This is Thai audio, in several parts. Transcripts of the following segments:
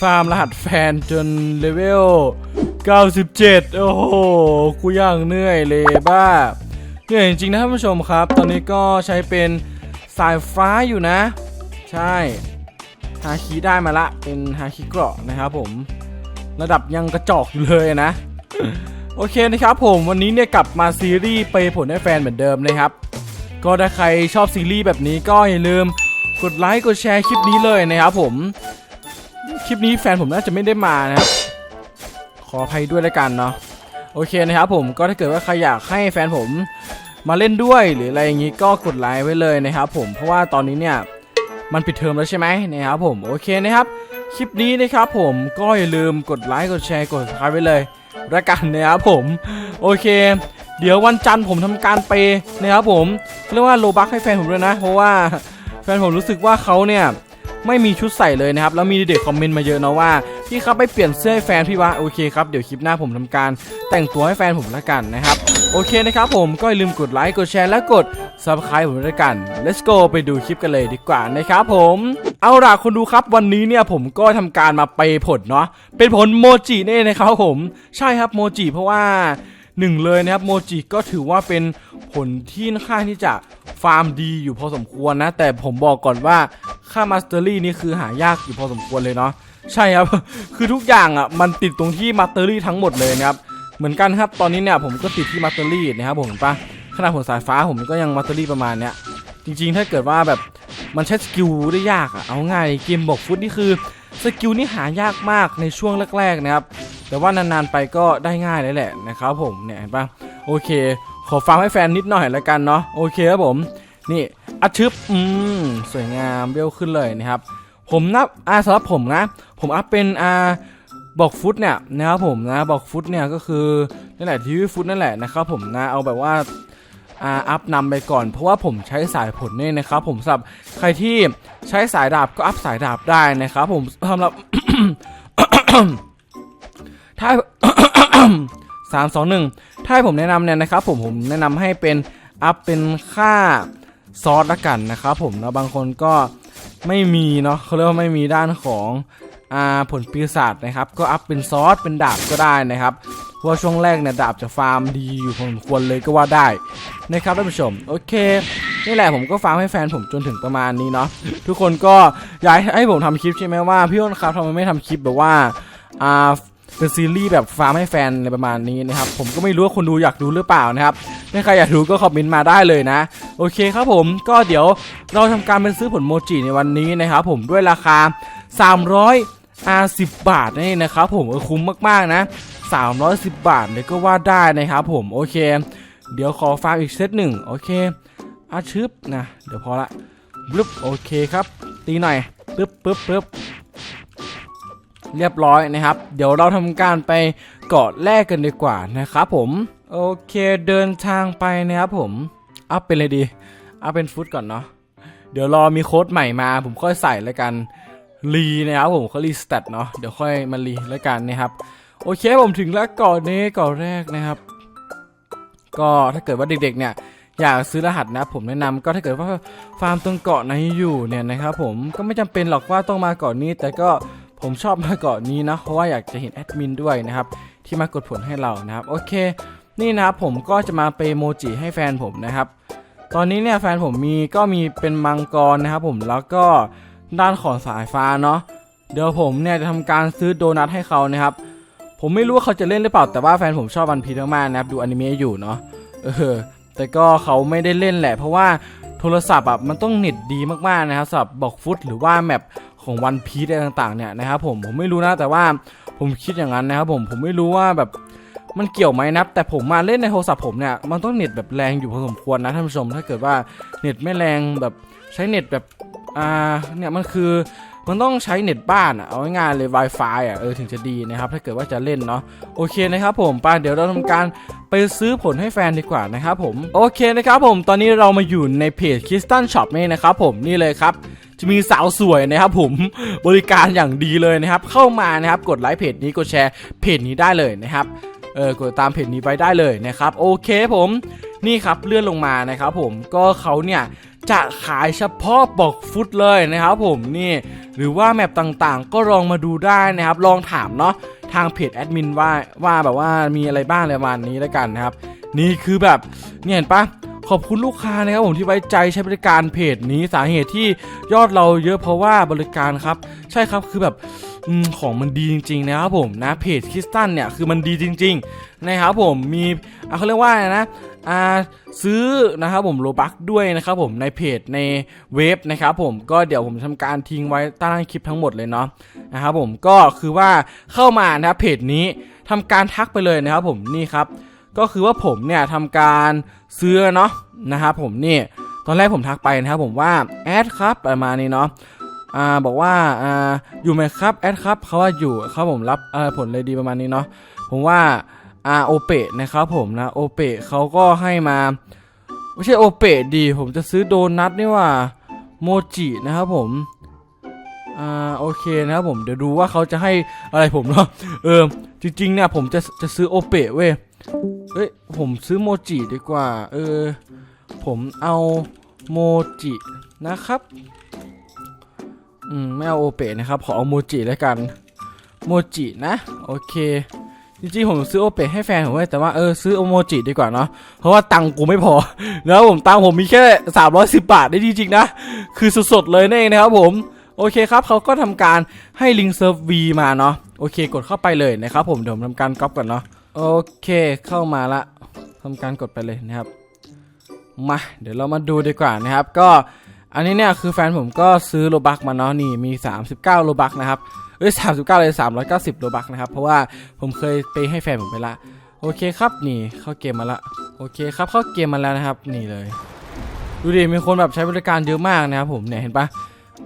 ฟาร์มรหัสแฟนจนเลเวล 97 โอ้โห กูย่างเหนื่อยเลยบ้า เหนื่อยจริงๆนะท่านผู้ชมครับ ตอนนี้ก็ใช้เป็นสายฟ้าอยู่นะ ใช่ ฮาคิได้มาละ เป็นฮาคิเกราะนะครับผม ระดับยังกระจอกอยู่เลยนะ โอเคนะครับผม วันนี้เนี่ยกลับมาซีรีส์ไปผลให้แฟนเหมือนเดิมนะครับ ก็ถ้าใครชอบซีรีส์แบบนี้ก็อย่าลืม กดไลค์กดแชร์คลิปนี้เลยนะครับผม คลิปนี้แฟนผมน่าจะไม่ได้มานะครับ ขออภัยด้วยแล้วกันเนาะโอเคนะครับผมก็ถ้าเกิดว่าใครอยากให้แฟนผมมาเล่นด้วยหรืออะไรอย่างนี้ก็กดไลค์ไว้เลยนะครับผมเพราะว่าตอนนี้เนี่ยมันปิดเทอมแล้วใช่ไหมนะครับผมโอเคนะครับคลิปนี้นะครับผมก็อย่าลืมกดไลค์กดแชร์กด subscribe ไว้เลยละกันนะครับผมโอเค เดี๋ยววันจันทร์ผมทำการเปนะครับผมเรียกว่าโลบักให้แฟนผมด้วยนะ เพราะว่า แฟนผมรู้สึกว่าเขาเนี่ยไม่มีชุดใส่เลยนะครับ แล้วมีเด็กคอมเมนต์มาเยอะนะว่า พี่ครับไปเปลี่ยนเสื้อให้แฟนพี่วะโอเคครับ เดี๋ยวคลิปหน้าผมทำการแต่งตัวให้แฟนผมละกันนะครับ โอเคนะครับผมก็อย่าลืมกดไลค์กดแชร์และกด subscribe ผมด้วยกัน let's go ไปดูคลิปกันเลยดีกว่านะครับผมเอาล่ะคนดูครับวันนี้เนี่ยผมก็ทำการมาเปผลเนาะเป็นผลโมจินี่นะครับผมใช่ครับโมจิเพราะว่าหนึ่งเลยนะครับโมจิก็ถือว่าเป็นผลที่ค่อนข้างที่จะ ฟาร์มดีอยู่พอสมควรนะ แต่ผมบอกก่อนว่าค่ามาสเตอรี่นี่คือหายากอยู่พอสมควรเลยเนาะใช่ครับ คือทุกอย่างอะมันติดตรงที่มาสเตอรี่ทั้งหมดเลยนะครับเหมือนกันครับตอนนี้เนี่ยผมก็ติดที่มาสเตอรี่นะครับผมปะขนาดผลสายฟ้าผมก็ยังมาสเตอรี่ประมาณเนี้ยจริงๆ ถ้าเกิดว่าแบบมันใช้สกิลได้ยากอะเอาง่ายเกมบอกฟุตนี่คือสกิลนี่หายากมากในช่วงแรกๆนะครับแต่ว่านานๆไปก็ได้ง่ายเลยแหละนะครับผมเนี่ยเห็นปะ โอเค ขอฟังให้แฟนนิดหน่อยละกันเนาะโอเคครับผมนี่อัดชึบอืมสวยงามเบี้ยวขึ้นเลยนะครับ ผมนับอาสำหรับผมนะ ผมอัพเป็นอาบอกฟุตเนี่ยนะครับผมนะบอกฟุตเนี่ยก็คือนั่นแหละทีวีฟุตนั่นแหละนะครับผมนะเอาแบบว่าอาอัพนำไปก่อน เพราะว่าผมใช้สายผลเนี่ยนะครับ ผมสำหรับใครที่ใช้สายดาบก็อัพสายดาบได้นะครับ ผมสำหรับถ้า สามสองหนึ่งถ้าผมแนะนำเนี่ยนะครับผมผมแนะนำให้เป็นอัพเป็นค่าซอสละกันนะครับผมแล้วบางคนก็ไม่มีเนาะเขาเรียกว่าไม่มีด้านของอาผลปีศาจนะครับ ก็อัพเป็นซอสเป็นดาบก็ได้นะครับเพราะช่วงแรกเนี่ยดาบจะฟาร์มดีอยู่พอสมควรเลยก็ว่าได้นะครับท่านผู้ชมโอเคนี่แหละผมก็ฟาร์มให้แฟนผมจนถึงประมาณนี้เนาะทุกคนก็อยากให้ผมทำคลิปใช่ไหมว่าพี่อ้นครับทำไมไม่ทำคลิปแบบว่าอ่า เป็นซีรีส์แบบฟาร์มให้แฟนอะไรประมาณนี้นะครับ ผมก็ไม่รู้ว่าคนดูอยากดูหรือเปล่านะครับ ถ้าใครอยากดูก็คอมเมนต์มาได้เลยนะ โอเคครับผมก็เดี๋ยวเราทำการเป็นซื้อผลโมจิในวันนี้นะครับผมด้วยราคา 300อา10บบาทนี่นะครับผมเออคุ้มมากๆนะ 310 บาทเลยก็ว่าได้นะครับผมโอเค เดี๋ยวขอฟาร์มอีกเซตหนึ่งโอเคอาชึบนะ เดี๋ยวพอละปึ๊บโอเคครับ ตีหน่อยปึ๊บปึ๊บปึ๊บ เรียบร้อยนะครับ เดี๋ยวเราทำการไปเกาะแรกกันดีกว่านะครับผม โอเคเดินทางไปนะครับผม อัพเป็นเลยดี อัพเป็นฟุตก่อนเนาะ เดี๋ยวรอมีโค้ดใหม่มา ผมค่อยใส่แล้วกัน รีนะครับผมเขารีสแตทเนาะ เดี๋ยวค่อยมารีแล้วกันนะครับ โอเคผมถึงแล้วเกาะนี้เกาะแรกนะครับ ก็ถ้าเกิดว่าเด็กๆเนี่ยอยากซื้อรหัสนะผมแนะนำก็ถ้าเกิดว่าฟาร์มตรงเกาะไหนอยู่เนี่ยนะครับผมก็ไม่จำเป็นหรอกว่าต้องมาเกาะนี้ แต่ก็ ผมชอบมาเกาะนี้นะ เพราะว่าอยากจะเห็นแอดมินด้วยนะครับ ที่มากดผลให้เรานะครับ โอเค นี่นะครับผมก็จะมาเปโมจิให้แฟนผมนะครับ ตอนนี้เนี่ยแฟนผมมีก็มีเป็นมังกรนะครับผมแล้วก็ด้านของสายฟ้าเนาะเดี๋ยวผมเนี่ยจะทำการซื้อโดนัทให้เขานะครับ ผมไม่รู้ว่าเขาจะเล่นหรือเปล่าแต่ว่าแฟนผมชอบวันพีทมากๆนะครับดูอนิเมะอยู่เนาะเออแต่ก็เขาไม่ได้เล่นแหละ เพราะว่าโทรศัพท์อะมันต้องเน็ตดีมากๆนะครับสำหรับบอกฟุตหรือว่าแมป ของวันพีซอะไรต่างๆเนี่ยนะครับผมผมไม่รู้นะแต่ว่าผมคิดอย่างนั้นนะครับผมผมไม่รู้ว่าแบบมันเกี่ยวไหมนะแต่ผมมาเล่นในโทรศัพท์ผมเนี่ยมันต้องเน็ตแบบแรงอยู่พอสมควรนะท่านผู้ชม ถ้าเกิดว่าเน็ตไม่แรงแบบใช้เน็ตแบบอ่าเนี่ยมันคือมันต้องใช้เน็ตบ้านอะเอาง่ายๆเลย Wi-Fi อะเออถึงจะดีนะครับ ถ้าเกิดว่าจะเล่นเนาะโอเคนะครับผมไปเดี๋ยวเราทำการไปซื้อผลให้แฟนดีกว่านะครับผมโอเคนะครับผมตอนนี้เรามาอยู่ในเพจ k i s t a n Shop นี่นะครับผมนี่เลยครับ จะมีสาวสวยนะครับผมบริการอย่างดีเลยนะครับ เข้ามานะครับกดไลค์เพจนี้กดแชร์เพจนี้ได้เลยนะครับเออกดตามเพจนี้ไปได้เลยนะครับ โอเคผมนี่ครับเลื่อนลงมานะครับ ผมก็เขาเนี่ยจะขายเฉพาะบอกฟุตเลยนะครับผมนี่หรือว่าแมปต่างๆ ก็ลองมาดูได้นะครับ ลองถามเนาะทางเพจแอดมินว่าว่าแบบว่ามีอะไรบ้างอะไรประมาณนี้แล้วกันนะครับ นี่คือแบบเนี่ยเห็นปะ ขอบคุณลูกค้านะครับผมที่ไว้ใจใช้บริการเพจนี้สาเหตุที่ยอดเราเยอะเพราะว่าบริการครับ ใช่ครับคือแบบอของมันดีจริงๆนะครับผมนะเพจคริสตันเนี่ยคือมันดีจริงๆนะครับผมมีเขาเรียกว่าไรนะอ่าซื้อนะครับผมโลบักด้วยนะครับผมในเพจในเว็บนะครับผมก็เดี๋ยวผมทำการทิ้งไว้ใต้คลิปทั้งหมดเลยเนาะนะครับผมก็คือว่าเข้ามานะเพจนี้ทำการทักไปเลยนะครับผมนี่ครับ ก็คือว่าผมเนี่ยทำการซื้อเนาะนะครับผมนี่ตอนแรกผมทักไปนะครับผมว่าแอดครับประมาณนี้เนาะอ่าบอกว่าอ่าอยู่ไหมครับแอดครับเขาว่าอยู่ครับผมรับเออผลเลยดีประมาณนี้เนาะผมว่าอ่าโอเปะนะครับผมนะโอเปะเขาก็ให้มาไม่ใช่โอเปะดี ผมจะซื้อโดนัทนี่ว่าโมจินะครับผมอ่าโอเคนะครับผมเดี๋ยวดูว่าเขาจะให้อะไรผมเนาะเออจริงๆเนี่ยผมจะจะซื้อโอเปะเว้ย เอ้ย ผมซื้อโมจิดีกว่า เออ ผมเอาโมจินะครับ อืม ไม่เอาโอเปะนะครับ ขอเอาโมจิแล้วกัน โมจินะ โอเค จริงๆ ผมซื้อโอเปะให้แฟนผมไว้ยแต่ว่าเออซื้อโมจิดีกว่าเนาะ เพราะว่าตังค์กูไม่พอ แล้วผมตังค์ผมมีแค่ 310 บาทได้จริงๆนะ คือสดๆเลยนั่นเองนะครับผม โอเคครับเขาก็ทำการให้ลิงก์เซิร์ฟ V มาเนาะ โอเค กดเข้าไปเลยนะครับผม เดี๋ยวผมทำการก๊อปก่อนเนาะ โอเคเข้ามาละทำการกดไปเลยนะครับ มาเดี๋ยวเรามาดูดีกว่านะครับ ก็อันนี้เนี่ยคือแฟนผมก็ซื้อโลบักมาเนาะนี่มี 39โลบักนะครับเอ้ย39เลย390โลบักนะครับ เพราะว่าผมเคยไปให้แฟนผมไปละ โอเคครับนี่เข้าเกมมาละโอเคครับเข้าเกมมาแล้วนะครับนี่เลย ดูดิมีคนแบบใช้บริการเยอะมากนะครับผมเนี่ยเห็นปะ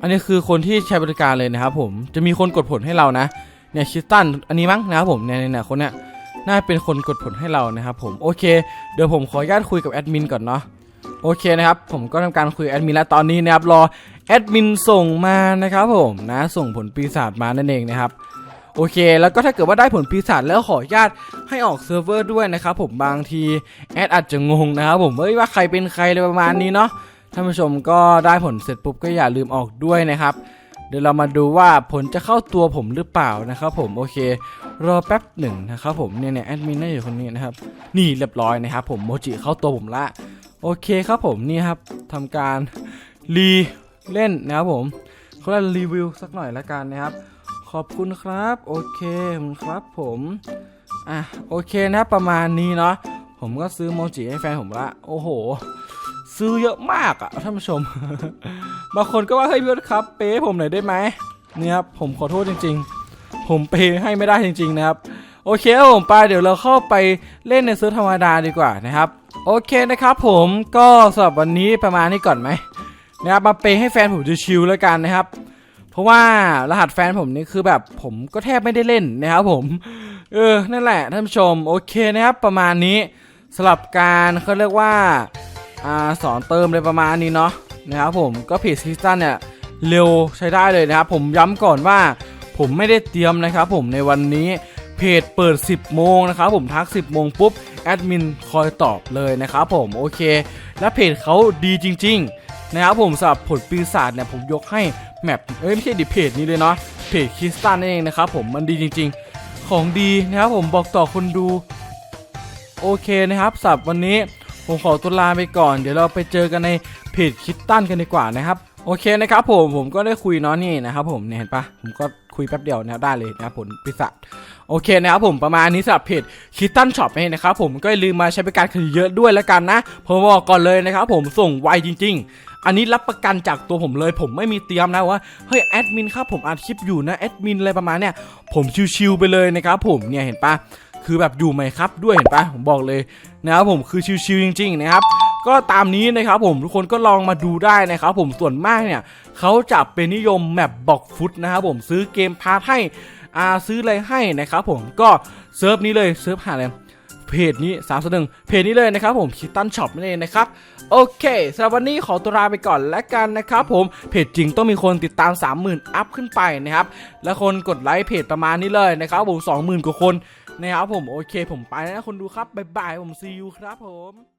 อันนี้คือคนที่ใช้บริการเลยนะครับผมจะมีคนกดผลให้เรานะเนี่ยคิสตันอันนี้มั้งนะครับผมเนี่ยเนี่ยเนี่ยคนเนี้ย น่าเป็นคนกดผลให้เรานะครับผมโอเคเดี๋ยวผมขออนุญาตคุยกับแอดมินก่อนเนาะโอเคนะครับผมก็ทำการคุยแอดมินแล้วตอนนี้นะครับรอแอดมินส่งมานะครับผมนะส่งผลปีศาจมานั่นเองนะครับโอเค แล้วก็ถ้าเกิดว่าได้ผลปีศาจแล้วขออนุญาตให้ออกเซิร์ฟเวอร์ด้วยนะครับผมบางทีแอดอาจจะงงนะครับผมเอ้ยว่าใครเป็นใครอะไรประมาณนี้เนาะท่านผู้ชมก็ได้ผลเสร็จปุ๊บก็อย่าลืมออกด้วยนะครับ เดี๋ยวเรามาดูว่าผลจะเข้าตัวผมหรือเปล่านะครับผมโอเค รอแป๊บหนึ่งนะครับผมเนี่ยเนี่ยแอดมินน่าอยู่คนนี้นะครับนี่เรียบร้อยนะครับผมโมจิเข้าตัวผมละโอเคครับผมนี่ครับทำการรีเล่นนะครับผมเขาเรียกรีวิวสักหน่อยละกันนะครับ ขอบคุณครับโอเคขอบคุณครับผมอะโอเคนะประมาณนี้เนาะผมก็ซื้อโมจิให้แฟนผมละโอ้โห ซื้อเยอะมากอะท่านผู้ชม บางคนก็ว่าเฮ้ยพี่ครับ เป๊ให้ผมหน่อยได้ไหมเนี่ยครับผมขอโทษจริง ๆ ผมเปย์ให้ไม่ได้จริง ๆ นะครับ โอเคผมไปเดี๋ยวเราเข้าไปเล่นในซิร์ฟธรรมดาดีกว่านะครับ โอเคนะครับ ผมก็สำหรับวันนี้ประมาณนี้ก่อนไหมนะครับมาเปย์ให้แฟนผมชิวๆแล้วกันนะครับ เพราะว่ารหัสแฟนผมนี่คือแบบผมก็แทบไม่ได้เล่นนะครับผม เออนั่นแหละท่านผู้ชมโอเคนะครับประมาณนี้สำหรับการเขาเรียกว่า อ่าสอนเติมเลยประมาณนี้เนาะนะครับผมก็เพจซิสตันเนี่ยเร็วใช้ได้เลยนะครับผมย้ำก่อนว่า ผมไม่ได้เตรียมนะครับผมในวันนี้เพจเปิด 10 โมงนะครับผมทัก 10 โมงปุ๊บแอดมินคอยตอบเลยนะครับผมโอเค และเพจเขาดีจริง ๆ นะครับผมสำหรับผลปีศาจเนี่ยผมยกให้แมปเอ้ยไม่ใช่ดิเพจนี้เลยเนาะเพจคริสตันนั่นเองนะครับผมมันดีจริง ๆ ของดีนะครับผมบอกต่อคนดู โอเคนะครับสำหรับวันนี้ ผมขอตัวลาไปก่อน เดี๋ยวเราไปเจอกันในเพจคิดตันกันดีกว่านะครับ โอเคนะครับผมผมก็ได้คุยเนาะนี่นะครับผมเนี่ยเห็นปะผมก็คุยแป๊บเดียวนะได้เลยนะผลปีศาจโอเคนะครับผมประมาณนี้สำหรับเพจคิดตันช็อปเองนะครับผมก็ลืมมาใช้บริการกันเยอะด้วยแล้วกันนะผมบอกก่อนเลยนะครับผมส่งไวจริง ๆอันนี้รับประกันจากตัวผมเลย ผมไม่มีเตรียมนะว่าเฮ้ยแอดมินครับผมอัดคลิปอยู่นะแอดมินอะไรประมาณเนี้ยผมชิวๆไปเลยนะครับผมเนี่ยเห็นปะ คือแบบอยู่ไหมครับด้วยเห็นปะผมบอกเลยนะครับผมคือชิวๆจริง ๆ นะครับ ก็ตามนี้นะครับผมทุกคนก็ลองมาดูได้นะครับผมส่วนมากเนี่ยเขาจะเป็นนิยมแมปบอกฟุตนะครับผมซื้อเกมพาร์ทให้อาซื้ออะไรให้นะครับผมก็เซิร์ฟนี้เลยเซิร์ฟหาอะไรเพจนี้3ามสนึงเพจนี้เลยนะครับผมคิตตันช็อปนั่นเองนะครับ โอเคสำหรับวันนี้ขอตัวลาไปก่อนแล้วกันนะครับผมเพจจริงต้องมีคนติดตาม 30,000 อัพขึ้นไปนะครับ และคนกดไลค์เพจประมาณนี้เลยนะครับผม20,000 กว่าคน นะครับผมโอเค ผมไปแล้วนะคนดูครับบ๊ายบายผมซีอูครับผม